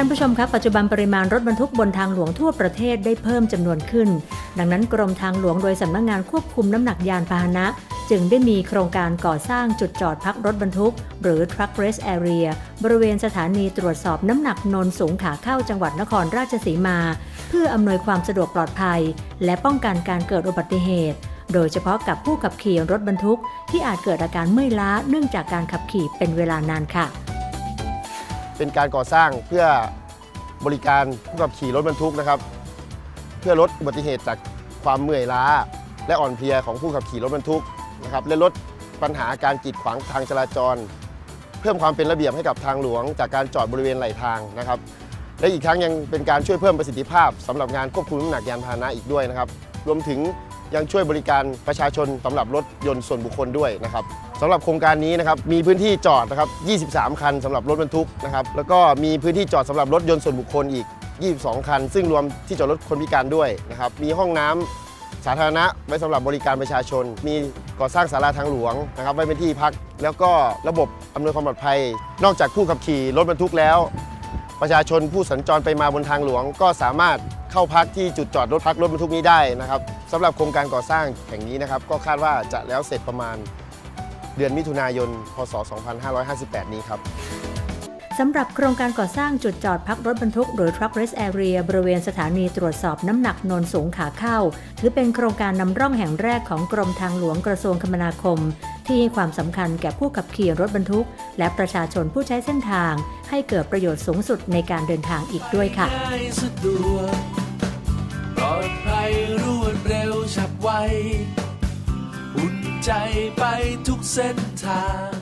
านผู้ชมครับปัจจุบันปริมาณรถบรรทุกบนทางหลวงทั่วประเทศได้เพิ่มจำนวนขึ้น ดังนั้นกรมทางหลวงโดยสำนักงงานควบคุมน้ำหนักยานพาหนะ จึงได้มีโครงการก่อสร้างจุดจอดพักรถบรรทุก หรือ Truck Rest Area บริเวณสถานีตรวจสอบน้ำหนักนนสูงขาเข้าจังหวัดนครราชสีมา เพื่ออำนวยความสะดวกปลอดภัย และป้องกันการเกิดอุบัติเหตุ โดยเฉพาะกับผู้ขับขี่รถบรรทุก ที่อาจเกิดอาการเมื่อยล้าเนื่องจากการขับขี่เป็นเวลานานค่ะ เป็นการก่อสร้างเพื่อบริการผู้ขับขี่รถบรรทุกนะครับ เพื่อลดอุบัติเหตุจากความเมื่อยล้า และอ่อนเพลียของผู้ขับขี่รถบรรทุกนะครับและลดปัญหาการกีดขวางทางจราจร เพิ่มความเป็นระเบียบให้กับทางหลวง จากการจอดบริเวณไหลทางนะครับ และอีกทั้งยังเป็นการช่วยเพิ่มประสิทธิภาพสำหรับงานควบคุมน้ำหนักยานพาหนะอีกด้วยนะครับ รวมถึง ยังช่วยบริการประชาชนสำหรับรถยนต์ส่วนบุคคลด้วยนะครับสำหรับโครงการนี้นะครับมีพื้นที่จอดนะครับ 23 คันสำหรับรถบรรทุกนะครับแล้วก็มีพื้นที่จอดสำหรับรถยนต์ส่วนบุคคลอีก 22 คัน ซึ่งรวมที่จอดรถคนพิการด้วยนะครับมีห้องน้ำสาธารณะไว้สำหรับบริการประชาชน มีก่อสร้างศาลาทางหลวงนะครับไว้เป็นที่พัก แล้วก็ระบบอำนวยความปลอดภัย นอกจากผู้ขับขี่รถบรรทุกแล้ว ประชาชนผู้สัญจรไปมาบนทางหลวง ก็สามารถเข้าพักที่จุดจอดรถพักรถบรรทุกนี้ได้นะครับสำหรับโครงการก่อสร้างแห่งนี้นะครับก็คาดว่าจะแล้วเสร็จประมาณเดือนมิถุนายน พศ 2558 นี้ครับสำหรับโครงการก่อสร้างจุดจอดพักรถบรรทุกหรือ Truck Rest Area บริเวณสถานีตรวจสอบน้ำหนักนนสูงขาเข้า ถือเป็นโครงการนำร่องแห่งแรกของกรมทางหลวงกระทรวงคมนาคม ที่ให้ความสำคัญแก่ผู้ขับขี่รถบรรทุก และประชาชนผู้ใช้เส้นทาง ให้เกิดประโยชน์สูงสุดในการเดินทางอีกด้วยค่ะสะดวกปลอดภัยรวดเร็วฉับไวอุ่นใจไปทุกเส้นทาง